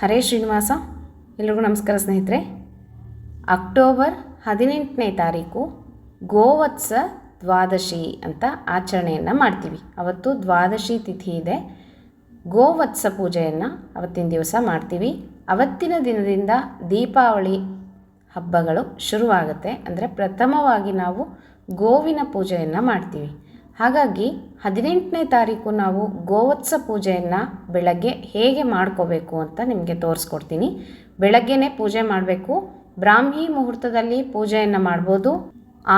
ಹರೇ ಶ್ರೀನಿವಾಸ, ಎಲ್ರಿಗೂ ನಮಸ್ಕಾರ ಸ್ನೇಹಿತರೆ. ಅಕ್ಟೋಬರ್ ಹದಿನೆಂಟನೇ ತಾರೀಕು ಗೋವತ್ಸ ದ್ವಾದಶಿ ಅಂತ ಆಚರಣೆಯನ್ನು ಮಾಡ್ತೀವಿ. ಅವತ್ತು ದ್ವಾದಶಿ ತಿಥಿ ಇದೆ. ಗೋವತ್ಸ ಪೂಜೆಯನ್ನು ಅವತ್ತಿನ ದಿವಸ ಮಾಡ್ತೀವಿ. ಅವತ್ತಿನ ದಿನದಿಂದ ದೀಪಾವಳಿ ಹಬ್ಬಗಳು ಶುರುವಾಗುತ್ತೆ. ಅಂದರೆ ಪ್ರಥಮವಾಗಿ ನಾವು ಗೋವಿನ ಪೂಜೆಯನ್ನು ಮಾಡ್ತೀವಿ. ಹಾಗಾಗಿ ಹದಿನೆಂಟನೇ ತಾರೀಕು ನಾವು ಗೋವತ್ಸ ಪೂಜೆಯನ್ನು ಬೆಳಗ್ಗೆ ಹೇಗೆ ಮಾಡ್ಕೋಬೇಕು ಅಂತ ನಿಮಗೆ ತೋರಿಸ್ಕೊಡ್ತೀನಿ. ಬೆಳಗ್ಗೆನೇ ಪೂಜೆ ಮಾಡಬೇಕು. ಬ್ರಾಹ್ಮಿ ಮುಹೂರ್ತದಲ್ಲಿ ಪೂಜೆಯನ್ನು ಮಾಡ್ಬೋದು.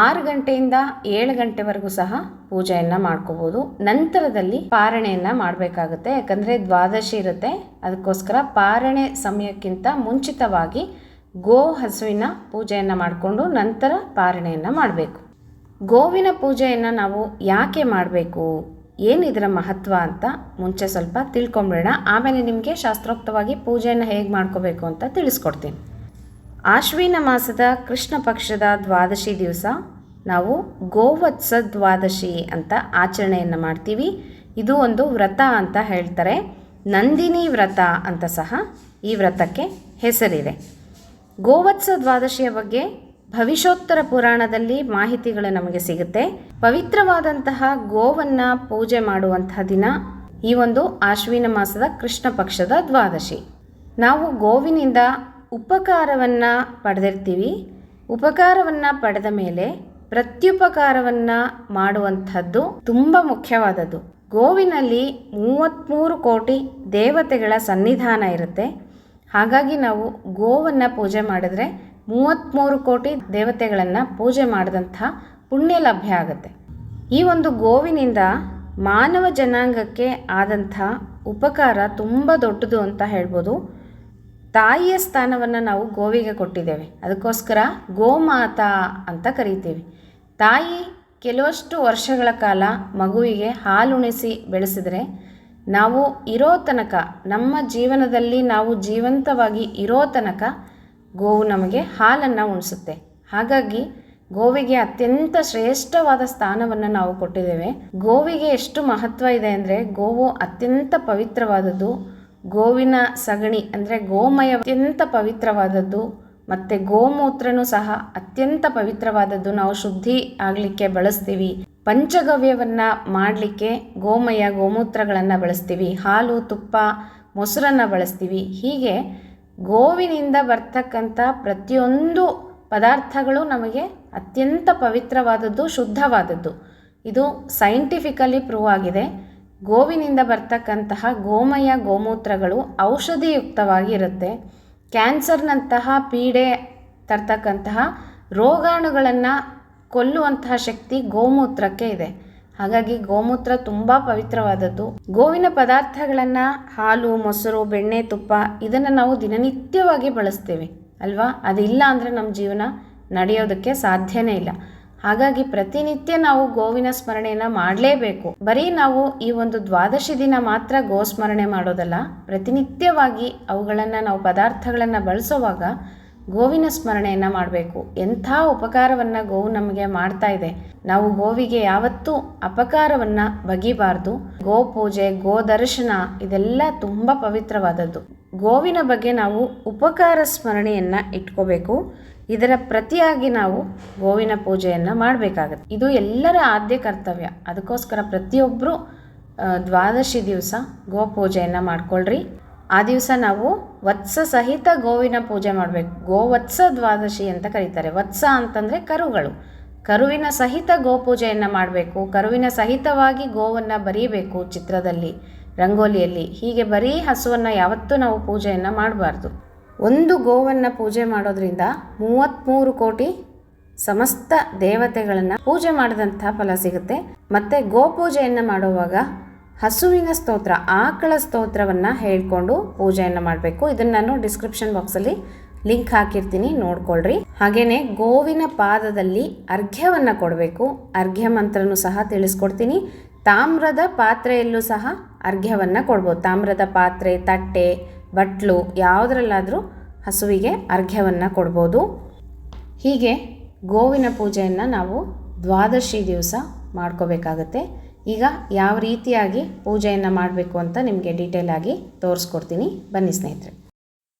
ಆರು ಗಂಟೆಯಿಂದ ಏಳು ಗಂಟೆವರೆಗೂ ಸಹ ಪೂಜೆಯನ್ನು ಮಾಡ್ಕೋಬೋದು. ನಂತರದಲ್ಲಿ ಪಾರಣೆಯನ್ನು ಮಾಡಬೇಕಾಗುತ್ತೆ. ಯಾಕಂದರೆ ದ್ವಾದಶಿ ಇರುತ್ತೆ. ಅದಕ್ಕೋಸ್ಕರ ಪಾರಣೆ ಸಮಯಕ್ಕಿಂತ ಮುಂಚಿತವಾಗಿ ಗೋ ಹಸುವಿನ ಪೂಜೆಯನ್ನು ಮಾಡಿಕೊಂಡು ನಂತರ ಪಾರಣೆಯನ್ನು ಮಾಡಬೇಕು. ಗೋವಿನ ಪೂಜೆಯನ್ನು ನಾವು ಯಾಕೆ ಮಾಡಬೇಕು? ಏನಿದರ ಮಹತ್ವ ಅಂತ ಮುಂಚೆ ಸ್ವಲ್ಪ ತಿಳ್ಕೊಂಬಿಡೋಣ. ಆಮೇಲೆ ನಿಮಗೆ ಶಾಸ್ತ್ರೋಕ್ತವಾಗಿ ಪೂಜೆಯನ್ನು ಹೇಗೆ ಮಾಡ್ಕೋಬೇಕು ಅಂತ ತಿಳಿಸ್ಕೊಡ್ತೀನಿ. ಆಶ್ವಿನ ಮಾಸದ ಕೃಷ್ಣ ಪಕ್ಷದ ದ್ವಾದಶಿ ದಿವಸ ನಾವು ಗೋವತ್ಸ ದ್ವಾದಶಿ ಅಂತ ಆಚರಣೆಯನ್ನು ಮಾಡ್ತೀವಿ. ಇದು ಒಂದು ವ್ರತ ಅಂತ ಹೇಳ್ತಾರೆ. ನಂದಿನಿ ವ್ರತ ಅಂತ ಸಹ ಈ ವ್ರತಕ್ಕೆ ಹೆಸರಿದೆ. ಗೋವತ್ಸ ದ್ವಾದಶಿಯ ಬಗ್ಗೆ ಭವಿಷ್ಯೋತ್ತರ ಪುರಾಣದಲ್ಲಿ ಮಾಹಿತಿಗಳು ನಮಗೆ ಸಿಗುತ್ತೆ. ಪವಿತ್ರವಾದಂತಹ ಗೋವನ್ನು ಪೂಜೆ ಮಾಡುವಂತಹ ದಿನ ಈ ಒಂದು ಆಶ್ವಿನ ಮಾಸದ ಕೃಷ್ಣ ಪಕ್ಷದ ದ್ವಾದಶಿ. ನಾವು ಗೋವಿನಿಂದ ಉಪಕಾರವನ್ನು ಪಡೆದಿರ್ತೀವಿ. ಉಪಕಾರವನ್ನು ಪಡೆದ ಮೇಲೆ ಪ್ರತ್ಯುಪಕಾರವನ್ನು ಮಾಡುವಂಥದ್ದು ತುಂಬ ಮುಖ್ಯವಾದದ್ದು. ಗೋವಿನಲ್ಲಿ ಮೂವತ್ತ್ಮೂರು ಕೋಟಿ ದೇವತೆಗಳ ಸನ್ನಿಧಾನ ಇರುತ್ತೆ. ಹಾಗಾಗಿ ನಾವು ಗೋವನ್ನು ಪೂಜೆ ಮಾಡಿದ್ರೆ ಮೂವತ್ತ್ಮೂರು ಕೋಟಿ ದೇವತೆಗಳನ್ನು ಪೂಜೆ ಮಾಡಿದಂಥ ಪುಣ್ಯ ಲಭ್ಯ ಆಗುತ್ತೆ. ಈ ಒಂದು ಗೋವಿನಿಂದ ಮಾನವ ಜನಾಂಗಕ್ಕೆ ಆದಂಥ ಉಪಕಾರ ತುಂಬ ದೊಡ್ಡದು ಅಂತ ಹೇಳ್ಬೋದು. ತಾಯಿಯ ಸ್ಥಾನವನ್ನು ನಾವು ಗೋವಿಗೆ ಕೊಟ್ಟಿದ್ದೇವೆ. ಅದಕ್ಕೋಸ್ಕರ ಗೋಮಾತಾ ಅಂತ ಕರಿತೀವಿ. ತಾಯಿ ಕೆಲವಷ್ಟು ವರ್ಷಗಳ ಕಾಲ ಮಗುವಿಗೆ ಹಾಲುಣಿಸಿ ಬೆಳೆಸಿದರೆ ನಾವು ಇರೋ ತನಕ, ನಮ್ಮ ಜೀವನದಲ್ಲಿ ನಾವು ಜೀವಂತವಾಗಿ ಇರೋ ತನಕ ಗೋವು ನಮಗೆ ಹಾಲನ್ನು ಉಣಿಸುತ್ತೆ. ಹಾಗಾಗಿ ಗೋವಿಗೆ ಅತ್ಯಂತ ಶ್ರೇಷ್ಠವಾದ ಸ್ಥಾನವನ್ನು ನಾವು ಕೊಟ್ಟಿದ್ದೇವೆ. ಗೋವಿಗೆ ಎಷ್ಟು ಮಹತ್ವ ಇದೆ ಅಂದರೆ ಗೋವು ಅತ್ಯಂತ ಪವಿತ್ರವಾದದ್ದು, ಗೋವಿನ ಸಗಣಿ ಅಂದರೆ ಗೋಮಯ ಅತ್ಯಂತ ಪವಿತ್ರವಾದದ್ದು, ಮತ್ತು ಗೋಮೂತ್ರನೂ ಸಹ ಅತ್ಯಂತ ಪವಿತ್ರವಾದದ್ದು ನಾವು ಶುದ್ಧಿ ಆಗಲಿಕ್ಕೆ ಬಳಸ್ತೀವಿ. ಪಂಚಗವ್ಯವನ್ನು ಮಾಡಲಿಕ್ಕೆ ಗೋಮಯ ಗೋಮೂತ್ರಗಳನ್ನು ಬಳಸ್ತೀವಿ. ಹಾಲು, ತುಪ್ಪ, ಮೊಸರನ್ನು ಬಳಸ್ತೀವಿ. ಹೀಗೆ ಗೋವಿನಿಂದ ಬರ್ತಕ್ಕಂಥ ಪ್ರತಿಯೊಂದು ಪದಾರ್ಥಗಳು ನಮಗೆ ಅತ್ಯಂತ ಪವಿತ್ರವಾದದ್ದು, ಶುದ್ಧವಾದದ್ದು. ಇದು ಸೈಂಟಿಫಿಕಲಿ ಪ್ರೂವ್ ಆಗಿದೆ. ಗೋವಿನಿಂದ ಬರ್ತಕ್ಕಂತಹ ಗೋಮಯ ಗೋಮೂತ್ರಗಳು ಔಷಧಿಯುಕ್ತವಾಗಿರುತ್ತೆ ಕ್ಯಾನ್ಸರ್ನಂತಹ ಪೀಡೆ ತರ್ತಕ್ಕಂತಹ ರೋಗಾಣುಗಳನ್ನು ಕೊಲ್ಲುವಂತಹ ಶಕ್ತಿ ಗೋಮೂತ್ರಕ್ಕೆ ಇದೆ. ಹಾಗಾಗಿ ಗೋಮೂತ್ರ ತುಂಬ ಪವಿತ್ರವಾದದ್ದು. ಗೋವಿನ ಪದಾರ್ಥಗಳನ್ನು ಹಾಲು, ಮೊಸರು, ಬೆಣ್ಣೆ, ತುಪ್ಪ ಇದನ್ನು ನಾವು ದಿನನಿತ್ಯವಾಗಿ ಬಳಸ್ತೇವೆ ಅಲ್ವಾ? ಅದಿಲ್ಲ ಅಂದರೆ ನಮ್ಮ ಜೀವನ ನಡೆಯೋದಕ್ಕೆ ಸಾಧ್ಯನೇ ಇಲ್ಲ. ಹಾಗಾಗಿ ಪ್ರತಿನಿತ್ಯ ನಾವು ಗೋವಿನ ಸ್ಮರಣೆಯನ್ನು ಮಾಡಲೇಬೇಕು. ಬರೀ ನಾವು ಈ ಒಂದು ದ್ವಾದಶಿ ದಿನ ಮಾತ್ರ ಗೋ ಸ್ಮರಣೆ ಮಾಡೋದಲ್ಲ, ಪ್ರತಿನಿತ್ಯವಾಗಿ ಅವುಗಳನ್ನು ನಾವು ಪದಾರ್ಥಗಳನ್ನು ಬಳಸುವಾಗ ಗೋವಿನ ಸ್ಮರಣೆಯನ್ನು ಮಾಡಬೇಕು. ಎಂಥ ಉಪಕಾರವನ್ನು ಗೋವು ನಮಗೆ ಮಾಡ್ತಾ ಇದೆ. ನಾವು ಗೋವಿಗೆ ಯಾವತ್ತೂ ಅಪಕಾರವನ್ನು ಬಗಿಬಾರ್ದು. ಗೋ ಪೂಜೆ, ಗೋ ದರ್ಶನ ಇದೆಲ್ಲ ತುಂಬ ಪವಿತ್ರವಾದದ್ದು. ಗೋವಿನ ಬಗ್ಗೆ ನಾವು ಉಪಕಾರ ಸ್ಮರಣೆಯನ್ನು ಇಟ್ಕೋಬೇಕು. ಇದರ ಪ್ರತಿಯಾಗಿ ನಾವು ಗೋವಿನ ಪೂಜೆಯನ್ನು ಮಾಡಬೇಕಾಗತ್ತೆ. ಇದು ಎಲ್ಲರ ಆದ್ಯ ಕರ್ತವ್ಯ. ಅದಕ್ಕೋಸ್ಕರ ಪ್ರತಿಯೊಬ್ಬರು ದ್ವಾದಶಿ ದಿವಸ ಗೋ ಪೂಜೆಯನ್ನು ಮಾಡ್ಕೊಳ್ರಿ. ಆ ದಿವಸ ನಾವು ವತ್ಸ ಸಹಿತ ಗೋವಿನ ಪೂಜೆ ಮಾಡಬೇಕು. ಗೋವತ್ಸ ದ್ವಾದಶಿ ಅಂತ ಕರೀತಾರೆ. ವತ್ಸ ಅಂತಂದರೆ ಕರುಗಳು. ಕರುವಿನ ಸಹಿತ ಗೋಪೂಜೆಯನ್ನು ಮಾಡಬೇಕು. ಕರುವಿನ ಸಹಿತವಾಗಿ ಗೋವನ್ನು ಬರೀಬೇಕು ಚಿತ್ರದಲ್ಲಿ, ರಂಗೋಲಿಯಲ್ಲಿ. ಹೀಗೆ ಬರೀ ಹಸುವನ್ನು ಯಾವತ್ತೂ ನಾವು ಪೂಜೆಯನ್ನು ಮಾಡಬಾರ್ದು. ಒಂದು ಗೋವನ್ನು ಪೂಜೆ ಮಾಡೋದ್ರಿಂದ ಮೂವತ್ತ್ಮೂರು ಕೋಟಿ ಸಮಸ್ತ ದೇವತೆಗಳನ್ನು ಪೂಜೆ ಮಾಡಿದಂಥ ಫಲ ಸಿಗುತ್ತೆ. ಮತ್ತು ಗೋಪೂಜೆಯನ್ನು ಮಾಡುವಾಗ ಹಸುವಿನ ಸ್ತೋತ್ರ, ಆಕಳ ಸ್ತೋತ್ರವನ್ನು ಹೇಳ್ಕೊಂಡು ಪೂಜೆಯನ್ನು ಮಾಡಬೇಕು. ಇದನ್ನು ನಾನು ಡಿಸ್ಕ್ರಿಪ್ಷನ್ ಬಾಕ್ಸಲ್ಲಿ ಲಿಂಕ್ ಹಾಕಿರ್ತೀನಿ, ನೋಡ್ಕೊಳ್ರಿ. ಹಾಗೆಯೇ ಗೋವಿನ ಪಾದದಲ್ಲಿ ಅರ್ಘ್ಯವನ್ನು ಕೊಡಬೇಕು. ಅರ್ಘ್ಯ ಮಂತ್ರನೂ ಸಹ ತಿಳಿಸ್ಕೊಡ್ತೀನಿ. ತಾಮ್ರದ ಪಾತ್ರೆಯಲ್ಲೂ ಸಹ ಅರ್ಘ್ಯವನ್ನು ಕೊಡ್ಬೋದು. ತಾಮ್ರದ ಪಾತ್ರೆ, ತಟ್ಟೆ, ಬಟ್ಲು, ಯಾವುದ್ರಲ್ಲಾದರೂ ಹಸುವಿಗೆ ಅರ್ಘ್ಯವನ್ನು ಕೊಡ್ಬೋದು. ಹೀಗೆ ಗೋವಿನ ಪೂಜೆಯನ್ನು ನಾವು ದ್ವಾದಶಿ ದಿವಸ ಮಾಡ್ಕೋಬೇಕಾಗತ್ತೆ. ಈಗ ಯಾವ ರೀತಿಯಾಗಿ ಪೂಜೆಯನ್ನು ಮಾಡಬೇಕು ಅಂತ ನಿಮಗೆ ಡೀಟೇಲ್ ಆಗಿ ತೋರಿಸ್ಕೊಡ್ತೀನಿ. ಬನ್ನಿ ಸ್ನೇಹಿತರೆ.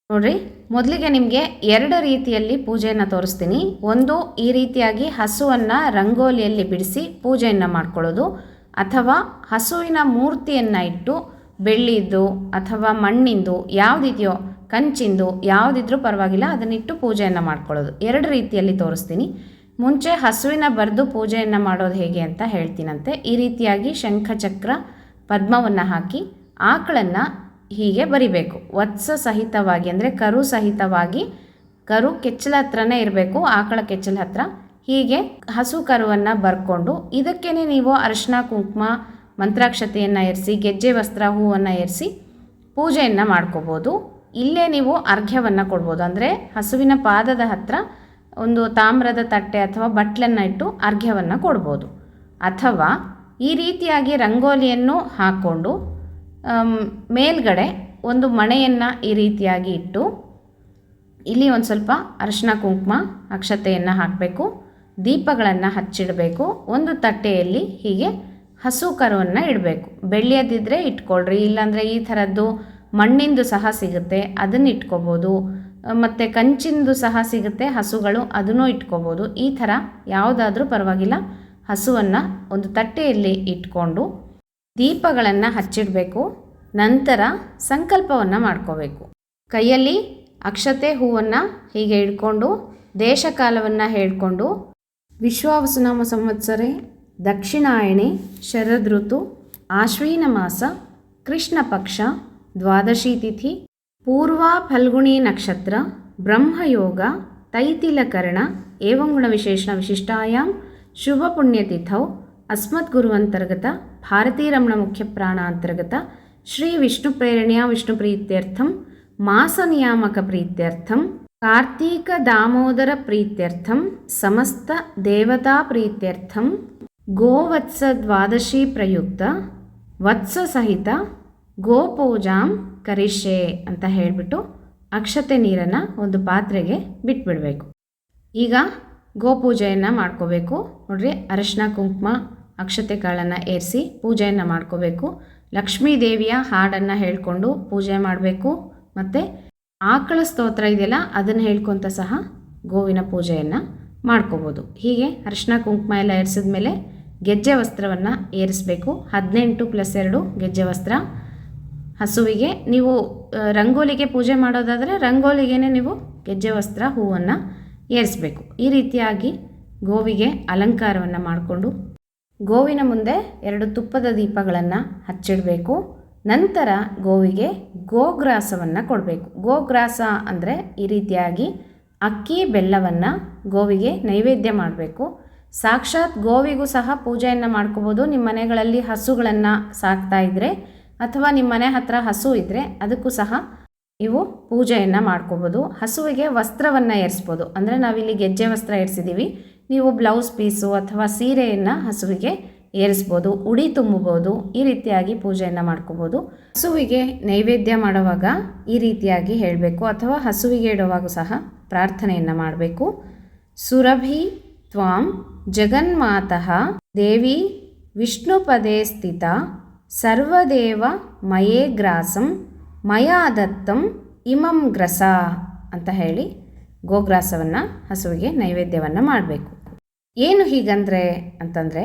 ನೋಡ್ರಿ, ಮೊದಲಿಗೆ ನಿಮಗೆ ಎರಡು ರೀತಿಯಲ್ಲಿ ಪೂಜೆಯನ್ನು ತೋರಿಸ್ತೀನಿ. ಒಂದು, ಈ ರೀತಿಯಾಗಿ ಹಸುವನ್ನು ರಂಗೋಲಿಯಲ್ಲಿ ಬಿಡಿಸಿ ಪೂಜೆಯನ್ನು ಮಾಡ್ಕೊಳ್ಳೋದು, ಅಥವಾ ಹಸುವಿನ ಮೂರ್ತಿಯನ್ನು ಇಟ್ಟು ಬೆಳ್ಳಿದ್ದು ಅಥವಾ ಮಣ್ಣಿಂದು ಯಾವುದಿದೆಯೋ, ಕಂಚಿಂದು ಯಾವುದಿದ್ರೂ ಪರವಾಗಿಲ್ಲ, ಅದನ್ನಿಟ್ಟು ಪೂಜೆಯನ್ನು ಮಾಡ್ಕೊಳ್ಳೋದು. ಎರಡು ರೀತಿಯಲ್ಲಿ ತೋರಿಸ್ತೀನಿ. ಮುಂಚೆ ಹಸುವಿನ ಬರೆದು ಪೂಜೆಯನ್ನು ಮಾಡೋದು ಹೇಗೆ ಅಂತ ಹೇಳ್ತೀನಂತೆ. ಈ ರೀತಿಯಾಗಿ ಶಂಖಚಕ್ರ ಪದ್ಮವನ್ನು ಹಾಕಿ ಆಕಳನ್ನು ಹೀಗೆ ಬರಿಬೇಕು. ವತ್ಸ ಸಹಿತವಾಗಿ ಅಂದರೆ ಕರು ಸಹಿತವಾಗಿ, ಕರು ಕೆಚ್ಚಲ ಹತ್ರನೇ ಇರಬೇಕು, ಆಕಳ ಕೆಚ್ಚಲ ಹತ್ರ. ಹೀಗೆ ಹಸು ಕರುವನ್ನು ಬರ್ಕೊಂಡು ಇದಕ್ಕೇ ನೀವು ಅರಿಶಿನ ಕುಂಕುಮ, ಮಂತ್ರಾಕ್ಷತೆಯನ್ನು ಏರಿಸಿ, ಗೆಜ್ಜೆ, ವಸ್ತ್ರ, ಹೂವನ್ನು ಏರಿಸಿ ಪೂಜೆಯನ್ನು ಮಾಡ್ಕೋಬೋದು. ಇಲ್ಲೇ ನೀವು ಅರ್ಘ್ಯವನ್ನು ಕೊಡ್ಬೋದು. ಅಂದರೆ ಹಸುವಿನ ಪಾದದ ಹತ್ರ ಒಂದು ತಾಮ್ರದ ತಟ್ಟೆ ಅಥವಾ ಬಟ್ಲನ್ನು ಇಟ್ಟು ಅರ್ಘ್ಯವನ್ನು ಕೊಡ್ಬೋದು. ಅಥವಾ ಈ ರೀತಿಯಾಗಿ ರಂಗೋಲಿಯನ್ನು ಹಾಕ್ಕೊಂಡು ಮೇಲ್ಗಡೆ ಒಂದು ಮಣೆಯನ್ನು ಈ ರೀತಿಯಾಗಿ ಇಟ್ಟು, ಇಲ್ಲಿ ಒಂದು ಸ್ವಲ್ಪ ಅರಿಶಿನ ಕುಂಕುಮ, ಅಕ್ಷತೆಯನ್ನು ಹಾಕಬೇಕು, ದೀಪಗಳನ್ನು ಹಚ್ಚಿಡಬೇಕು, ಒಂದು ತಟ್ಟೆಯಲ್ಲಿ ಹೀಗೆ ಹಸು ಕರುವನ್ನು ಇಡಬೇಕು. ಬೆಳ್ಳಿಯದಿದ್ದರೆ ಇಟ್ಕೊಳ್ರಿ, ಇಲ್ಲಾಂದರೆ ಈ ಥರದ್ದು ಮಣ್ಣಿಂದು ಸಹ ಸಿಗುತ್ತೆ, ಅದನ್ನು ಇಟ್ಕೋಬೋದು. ಮತ್ತು ಕಂಚಿಂದು ಸಹ ಸಿಗುತ್ತೆ, ಹಸುಗಳು ಅದನ್ನು ಇಟ್ಕೋಬೋದು. ಈ ಥರ ಯಾವುದಾದ್ರೂ ಪರವಾಗಿಲ್ಲ, ಹಸುವನ್ನು ಒಂದು ತಟ್ಟೆಯಲ್ಲಿ ಇಟ್ಕೊಂಡು ದೀಪಗಳನ್ನು ಹಚ್ಚಿಡಬೇಕು, ನಂತರ ಸಂಕಲ್ಪವನ್ನು ಮಾಡ್ಕೋಬೇಕು. ಕೈಯಲ್ಲಿ ಅಕ್ಷತೆ ಹೂವನ್ನು ಹೀಗೆ ಇಟ್ಕೊಂಡು ದೇಶಕಾಲವನ್ನು ಹೇಳ್ಕೊಂಡು, ವಿಶ್ವಾವಸುನಾಮ ಸಂವತ್ಸರೆ, ದಕ್ಷಿಣಾಯಣೆ, ಶರದೃತು, ಆಶ್ವಿನ ಮಾಸ, ಕೃಷ್ಣ ಪಕ್ಷ, ದ್ವಾದಶಿ ತಿಥಿ पूर्वाफल्गुणीनक्षत्र ब्रह्मयोग तैतिलकर्ण एवङ्गुणविशेषणविशिष्टायां शुभपुण्यतिथौ अस्मद्गुरुवन्तर्गत भारतीरमणमुख्यप्राणान्तर्गत श्रीविष्णुप्रेरण्या विष्णुप्रीत्यर्थं मासनियामकप्रीत्यर्थं कार्तीकदामोदरप्रीत्यर्थं समस्तदेवताप्रीत्यर्थं गोवत्सद्वादशीप्रयुक्त वत्ससहित गोपूजां ಕರಿಷ್ಯೆ ಅಂತ ಹೇಳಿಬಿಟ್ಟು ಅಕ್ಷತೆ ನೀರನ್ನು ಒಂದು ಪಾತ್ರೆಗೆ ಬಿಟ್ಬಿಡಬೇಕು. ಈಗ ಗೋಪೂಜೆಯನ್ನು ಮಾಡ್ಕೋಬೇಕು. ನೋಡ್ರಿ, ಅರಶಿನ, ಕುಂಕುಮ, ಅಕ್ಷತೆ ಕಾಳನ್ನು ಏರಿಸಿ ಪೂಜೆಯನ್ನು ಮಾಡ್ಕೋಬೇಕು. ಲಕ್ಷ್ಮೀ ದೇವಿಯ ಹಾಡನ್ನು ಹೇಳಿಕೊಂಡು ಪೂಜೆ ಮಾಡಬೇಕು. ಮತ್ತು ಆಕಳ ಸ್ತೋತ್ರ ಇದೆಯಲ್ಲ, ಅದನ್ನು ಹೇಳ್ಕೊತ ಸಹ ಗೋವಿನ ಪೂಜೆಯನ್ನು ಮಾಡ್ಕೋಬೋದು. ಹೀಗೆ ಅರಿಶಿನ, ಕುಂಕುಮ ಎಲ್ಲ ಏರಿಸಿದ ಮೇಲೆ ಗೆಜ್ಜೆ ವಸ್ತ್ರವನ್ನು ಏರಿಸಬೇಕು. ಹದಿನೆಂಟು ಪ್ಲಸ್ ಎರಡು ಗೆಜ್ಜೆ ವಸ್ತ್ರ. ಹಸುವಿಗೆ ನೀವು ರಂಗೋಲಿಗೆ ಪೂಜೆ ಮಾಡೋದಾದರೆ ರಂಗೋಲಿಗೇ ನೀವು ಗೆಜ್ಜೆ, ವಸ್ತ್ರ, ಹೂವನ್ನು ಏರಿಸಬೇಕು. ಈ ರೀತಿಯಾಗಿ ಗೋವಿಗೆ ಅಲಂಕಾರವನ್ನು ಮಾಡಿಕೊಂಡು ಗೋವಿನ ಮುಂದೆ ಎರಡು ತುಪ್ಪದ ದೀಪಗಳನ್ನು ಹಚ್ಚಿಡಬೇಕು. ನಂತರ ಗೋವಿಗೆ ಗೋಗ್ರಾಸವನ್ನು ಕೊಡಬೇಕು. ಗೋಗ್ರಾಸ ಅಂದರೆ ಈ ರೀತಿಯಾಗಿ ಅಕ್ಕಿ, ಬೆಲ್ಲವನ್ನು ಗೋವಿಗೆ ನೈವೇದ್ಯ ಮಾಡಬೇಕು. ಸಾಕ್ಷಾತ್ ಗೋವಿಗೂ ಸಹ ಪೂಜೆಯನ್ನು ಮಾಡ್ಕೋಬೋದು. ನಿಮ್ಮ ಮನೆಗಳಲ್ಲಿ ಹಸುಗಳನ್ನು ಸಾಕ್ತಾ ಇದ್ದರೆ ಅಥವಾ ನಿಮ್ಮ ಮನೆ ಹತ್ರ ಹಸು ಇದ್ದರೆ ಅದಕ್ಕೂ ಸಹ ನೀವು ಪೂಜೆಯನ್ನು ಮಾಡ್ಕೋಬೋದು. ಹಸುವಿಗೆ ವಸ್ತ್ರವನ್ನು ಏರಿಸ್ಬೋದು. ಅಂದರೆ ನಾವಿಲ್ಲಿ ಗೆಜ್ಜೆ ವಸ್ತ್ರ ಏರಿಸಿದ್ದೀವಿ ನೀವು ಬ್ಲೌಸ್ ಪೀಸು ಅಥವಾ ಸೀರೆಯನ್ನು ಹಸುವಿಗೆ ಏರಿಸ್ಬೋದು. ಉಡಿ ತುಂಬಬೋದು. ಈ ರೀತಿಯಾಗಿ ಪೂಜೆಯನ್ನು ಮಾಡ್ಕೋಬೋದು. ಹಸುವಿಗೆ ನೈವೇದ್ಯ ಮಾಡುವಾಗ ಈ ರೀತಿಯಾಗಿ ಹೇಳಬೇಕು. ಅಥವಾ ಹಸುವಿಗೆ ಇಡುವಾಗ ಸಹ ಪ್ರಾರ್ಥನೆಯನ್ನು ಮಾಡಬೇಕು. ಸುರಭಿ ತ್ವಾಂ ಜಗನ್ಮಾತಃ ದೇವಿ ವಿಷ್ಣುಪದೇ ಸ್ಥಿತ ಸರ್ವದೇವ ಮಯೇ ಗ್ರಾಸಂ ಮಯಾದತ್ತಂ ಇಮಂ ಗ್ರಸ ಅಂತ ಹೇಳಿ ಗೋಗ್ರಾಸವನ್ನು, ಹಸುವಿಗೆ ನೈವೇದ್ಯವನ್ನು ಮಾಡಬೇಕು. ಏನು ಹೀಗಂದರೆ ಅಂತಂದರೆ,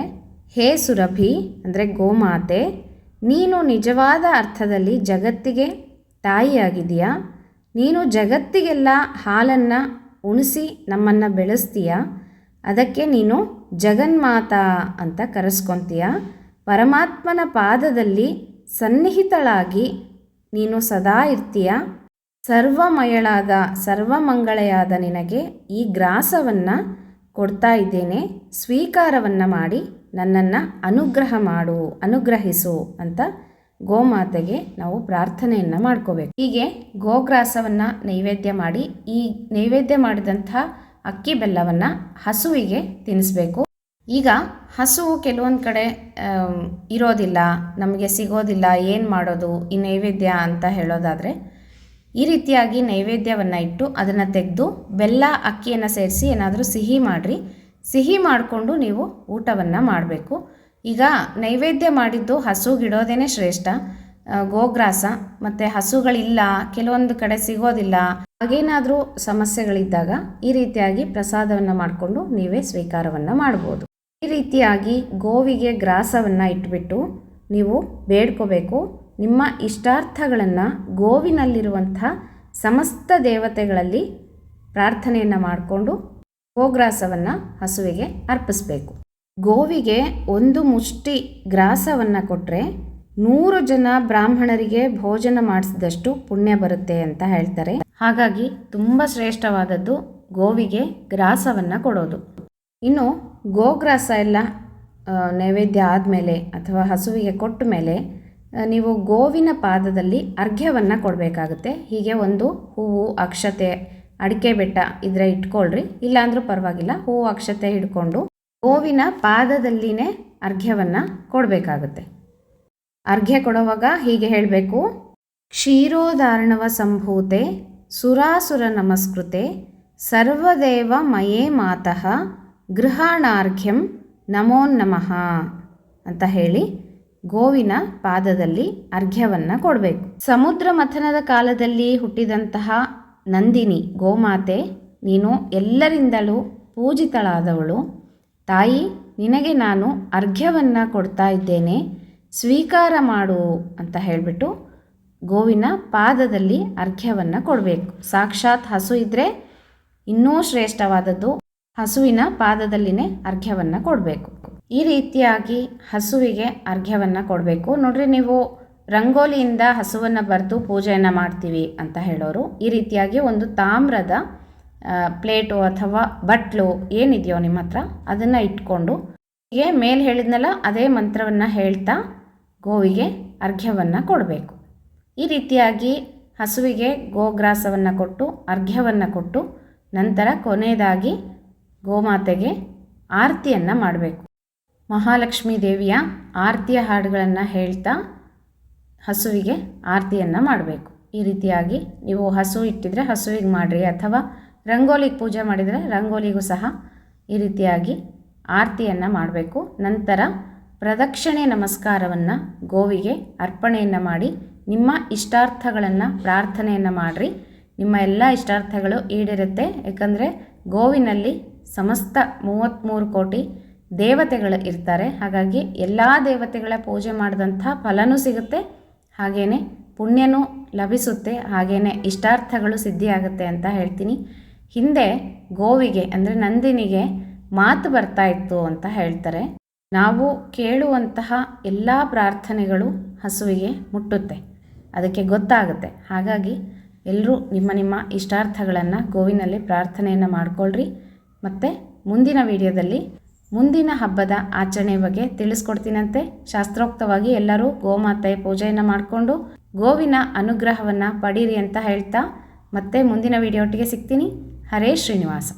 ಹೇ ಸುರಭಿ ಅಂದರೆ ಗೋಮಾತೆ, ನೀನು ನಿಜವಾದ ಅರ್ಥದಲ್ಲಿ ಜಗತ್ತಿಗೆ ತಾಯಿಯಾಗಿದೆಯಾ ನೀನು ಜಗತ್ತಿಗೆಲ್ಲ ಹಾಲನ್ನು ಉಣಿಸಿ ನಮ್ಮನ್ನು ಬೆಳೆಸ್ತೀಯ? ಅದಕ್ಕೆ ನೀನು ಜಗನ್ಮಾತಾ ಅಂತ ಕರೆಸ್ಕೊತೀಯ? ಪರಮಾತ್ಮನ ಪಾದದಲ್ಲಿ ಸನ್ನಿಹಿತಳಾಗಿ ನೀನು ಸದಾ ಇರ್ತೀಯ. ಸರ್ವಮಯಳಾದ ಸರ್ವಮಂಗಳೆಯಾದ ನಿನಗೆ ಈ ಗ್ರಾಸವನ್ನು ಕೊಡ್ತಾ ಇದ್ದೇನೆ. ಸ್ವೀಕಾರವನ್ನು ಮಾಡಿ ನನ್ನನ್ನು ಅನುಗ್ರಹ ಮಾಡು, ಅನುಗ್ರಹಿಸು ಅಂತ ಗೋಮಾತೆಗೆ ನಾವು ಪ್ರಾರ್ಥನೆಯನ್ನು ಮಾಡ್ಕೋಬೇಕು. ಹೀಗೆ ಗೋಗ್ರಾಸವನ್ನು ನೈವೇದ್ಯ ಮಾಡಿ ಈ ನೈವೇದ್ಯ ಮಾಡಿದಂಥ ಅಕ್ಕಿ ಬೆಲ್ಲವನ್ನು ಹಸುವಿಗೆ ತಿನ್ನಿಸ್ಬೇಕು. ಈಗ ಹಸುವು ಕೆಲವೊಂದು ಕಡೆ ಇರೋದಿಲ್ಲ, ನಮಗೆ ಸಿಗೋದಿಲ್ಲ, ಏನು ಮಾಡೋದು, ಈ ನೈವೇದ್ಯ ಅಂತ ಹೇಳೋದಾದರೆ, ಈ ರೀತಿಯಾಗಿ ನೈವೇದ್ಯವನ್ನು ಇಟ್ಟು ಅದನ್ನು ತೆಗೆದು ಬೆಲ್ಲ, ಅಕ್ಕಿಯನ್ನು ಸೇರಿಸಿ ಏನಾದರೂ ಸಿಹಿ ಮಾಡಿರಿ. ಸಿಹಿ ಮಾಡಿಕೊಂಡು ನೀವು ಊಟವನ್ನು ಮಾಡಬೇಕು. ಈಗ ನೈವೇದ್ಯ ಮಾಡಿದ್ದು ಹಸುಗಿಡೋದೇ ಶ್ರೇಷ್ಠ. ಗೋಗ್ರಾಸ, ಮತ್ತು ಹಸುಗಳಿಲ್ಲ, ಕೆಲವೊಂದು ಕಡೆ ಸಿಗೋದಿಲ್ಲ. ಹಾಗೇನಾದರೂ ಸಮಸ್ಯೆಗಳಿದ್ದಾಗ ಈ ರೀತಿಯಾಗಿ ಪ್ರಸಾದವನ್ನು ಮಾಡಿಕೊಂಡು ನೀವೇ ಸ್ವೀಕಾರವನ್ನು ಮಾಡ್ಬೋದು. ಈ ರೀತಿಯಾಗಿ ಗೋವಿಗೆ ಗ್ರಾಸವನ್ನು ಇಟ್ಬಿಟ್ಟು ನೀವು ಬೇಡ್ಕೋಬೇಕು. ನಿಮ್ಮ ಇಷ್ಟಾರ್ಥಗಳನ್ನು ಗೋವಿನಲ್ಲಿರುವಂಥ ಸಮಸ್ತ ದೇವತೆಗಳಲ್ಲಿ ಪ್ರಾರ್ಥನೆಯನ್ನು ಮಾಡಿಕೊಂಡು ಗೋಗ್ರಾಸವನ್ನು ಹಸುವಿಗೆ ಅರ್ಪಿಸಬೇಕು. ಗೋವಿಗೆ ಒಂದು ಮುಷ್ಟಿ ಗ್ರಾಸವನ್ನು ಕೊಟ್ಟರೆ ನೂರು ಜನ ಬ್ರಾಹ್ಮಣರಿಗೆ ಭೋಜನ ಮಾಡಿಸಿದಷ್ಟು ಪುಣ್ಯ ಬರುತ್ತೆ ಅಂತ ಹೇಳ್ತಾರೆ. ಹಾಗಾಗಿ ತುಂಬ ಶ್ರೇಷ್ಠವಾದದ್ದು ಗೋವಿಗೆ ಗ್ರಾಸವನ್ನು ಕೊಡೋದು. ಇನ್ನು ಗೋಗ್ರಾಸ ಎಲ್ಲ ನೈವೇದ್ಯ ಆದಮೇಲೆ ಅಥವಾ ಹಸುವಿಗೆ ಕೊಟ್ಟ ಮೇಲೆ ನೀವು ಗೋವಿನ ಪಾದದಲ್ಲಿ ಅರ್ಘ್ಯವನ್ನು ಕೊಡಬೇಕಾಗುತ್ತೆ. ಹೀಗೆ ಒಂದು ಹೂವು, ಅಕ್ಷತೆ, ಅಡಿಕೆ ಬೆಟ್ಟ ಇದ್ರೆ ಇಟ್ಕೊಳ್ರಿ. ಇಲ್ಲಾಂದರೂ ಪರವಾಗಿಲ್ಲ, ಹೂವು, ಅಕ್ಷತೆ ಹಿಡ್ಕೊಂಡು ಗೋವಿನ ಪಾದದಲ್ಲಿನೇ ಅರ್ಘ್ಯವನ್ನು ಕೊಡಬೇಕಾಗುತ್ತೆ. ಅರ್ಘ್ಯ ಕೊಡುವಾಗ ಹೀಗೆ ಹೇಳಬೇಕು. ಕ್ಷೀರೋದಾರಣವ ಸಂಭೂತೆ, ಸುರಾಸುರ ನಮಸ್ಕೃತೆ, ಸರ್ವದೇವ ಮಯೇ ಮಾತಃ ಗೃಹಾಣಾರ್ಘ್ಯಂ ನಮೋ ನಮಃ ಅಂತ ಹೇಳಿ ಗೋವಿನ ಪಾದದಲ್ಲಿ ಅರ್ಘ್ಯವನ್ನು ಕೊಡಬೇಕು. ಸಮುದ್ರ ಮಥನದ ಕಾಲದಲ್ಲಿ ಹುಟ್ಟಿದಂತಹ ನಂದಿನಿ ಗೋಮಾತೆ, ನೀನು ಎಲ್ಲರಿಂದಲೂ ಪೂಜಿತಳಾದವಳು. ತಾಯಿ, ನಿನಗೆ ನಾನು ಅರ್ಘ್ಯವನ್ನು ಕೊಡ್ತಾ ಇದ್ದೇನೆ. ಸ್ವೀಕಾರ ಮಾಡು ಅಂತ ಹೇಳಿಬಿಟ್ಟು ಗೋವಿನ ಪಾದದಲ್ಲಿ ಅರ್ಘ್ಯವನ್ನು ಕೊಡಬೇಕು. ಸಾಕ್ಷಾತ್ ಹಸು ಇದ್ದರೆ ಇನ್ನೂ ಶ್ರೇಷ್ಠವಾದದ್ದು ಹಸುವಿನ ಪಾದದಲ್ಲಿನೇ ಅರ್ಘ್ಯವನ್ನು ಕೊಡಬೇಕು. ಈ ರೀತಿಯಾಗಿ ಹಸುವಿಗೆ ಅರ್ಘ್ಯವನ್ನು ಕೊಡಬೇಕು. ನೋಡ್ರಿ, ನೀವು ರಂಗೋಲಿಯಿಂದ ಹಸುವನ್ನು ಬರೆದು ಪೂಜೆಯನ್ನು ಮಾಡ್ತೀವಿ ಅಂತ ಹೇಳೋರು. ಈ ರೀತಿಯಾಗಿ ಒಂದು ತಾಮ್ರದ ಪ್ಲೇಟು ಅಥವಾ ಬಟ್ಲು ಏನಿದೆಯೋ ನಿಮ್ಮ ಹತ್ರ, ಅದನ್ನು ಇಟ್ಕೊಂಡು ಹೀಗೆ ಮೇಲೆ ಹೇಳಿದ್ನಲ್ಲ, ಅದೇ ಮಂತ್ರವನ್ನು ಹೇಳ್ತಾ ಗೋವಿಗೆ ಅರ್ಘ್ಯವನ್ನು ಕೊಡಬೇಕು. ಈ ರೀತಿಯಾಗಿ ಹಸುವಿಗೆ ಗೋಗ್ರಾಸವನ್ನು ಕೊಟ್ಟು, ಅರ್ಘ್ಯವನ್ನು ಕೊಟ್ಟು, ನಂತರ ಕೊನೆಯದಾಗಿ ಗೋಮಾತೆಗೆ ಆರತಿಯನ್ನು ಮಾಡಬೇಕು. ಮಹಾಲಕ್ಷ್ಮೀ ದೇವಿಯ ಆರತಿಯ ಹಾಡುಗಳನ್ನು ಹೇಳ್ತಾ ಹಸುವಿಗೆ ಆರತಿಯನ್ನು ಮಾಡಬೇಕು. ಈ ರೀತಿಯಾಗಿ ನೀವು ಹಸು ಇಟ್ಟಿದ್ರೆ ಹಸುವಿಗೆ ಮಾಡಿರಿ ಅಥವಾ ರಂಗೋಲಿಗೆ ಪೂಜೆ ಮಾಡಿದರೆ ರಂಗೋಲಿಗೂ ಸಹ ಈ ರೀತಿಯಾಗಿ ಆರತಿಯನ್ನು ಮಾಡಬೇಕು. ನಂತರ ಪ್ರದಕ್ಷಿಣೆ ನಮಸ್ಕಾರವನ್ನು ಗೋವಿಗೆ ಅರ್ಪಣೆಯನ್ನು ಮಾಡಿ ನಿಮ್ಮ ಇಷ್ಟಾರ್ಥಗಳನ್ನು ಪ್ರಾರ್ಥನೆಯನ್ನು ಮಾಡಿರಿ. ನಿಮ್ಮ ಎಲ್ಲ ಇಷ್ಟಾರ್ಥಗಳು ಈಡೇರುತ್ತೆ. ಯಾಕಂದರೆ ಗೋವಿನಲ್ಲಿ ಸಮಸ್ತ ಮೂವತ್ತ್ಮೂರು ಕೋಟಿ ದೇವತೆಗಳು ಇರ್ತಾರೆ. ಹಾಗಾಗಿ ಎಲ್ಲ ದೇವತೆಗಳ ಪೂಜೆ ಮಾಡಿದಂಥ ಫಲನೂ ಸಿಗುತ್ತೆ. ಹಾಗೆಯೇ ಪುಣ್ಯನೂ ಲಭಿಸುತ್ತೆ. ಹಾಗೆಯೇ ಇಷ್ಟಾರ್ಥಗಳು ಸಿದ್ಧಿಯಾಗುತ್ತೆ ಅಂತ ಹೇಳ್ತೀನಿ. ಹಿಂದೆ ಗೋವಿಗೆ ಅಂದರೆ ನಂದಿನಿಗೆ ಮಾತು ಬರ್ತಾ ಇತ್ತು ಅಂತ ಹೇಳ್ತಾರೆ. ನಾವು ಕೇಳುವಂತಹ ಎಲ್ಲ ಪ್ರಾರ್ಥನೆಗಳು ಹಸುವಿಗೆ ಮುಟ್ಟುತ್ತೆ. ಅದಕ್ಕೆ ಗೊತ್ತಾಗುತ್ತೆ. ಹಾಗಾಗಿ ಎಲ್ಲರೂ ನಿಮ್ಮ ನಿಮ್ಮ ಇಷ್ಟಾರ್ಥಗಳನ್ನು ಗೋವಿನಲ್ಲಿ ಪ್ರಾರ್ಥನೆಯನ್ನು ಮಾಡ್ಕೊಳ್ರಿ. ಮತ್ತು ಮುಂದಿನ ವಿಡಿಯೋದಲ್ಲಿ ಮುಂದಿನ ಹಬ್ಬದ ಆಚರಣೆ ಬಗ್ಗೆ ತಿಳಿಸ್ಕೊಡ್ತೀನಂತೆ. ಶಾಸ್ತ್ರೋಕ್ತವಾಗಿ ಎಲ್ಲರೂ ಗೋಮಾತೆ ಪೂಜೆಯನ್ನು ಮಾಡಿಕೊಂಡು ಗೋವಿನ ಅನುಗ್ರಹವನ್ನು ಪಡೀರಿ ಅಂತ ಹೇಳ್ತಾ ಮತ್ತೆ ಮುಂದಿನ ವಿಡಿಯೋಟಿಗೆ ಸಿಗ್ತೀನಿ. ಹರೇ ಶ್ರೀನಿವಾಸ.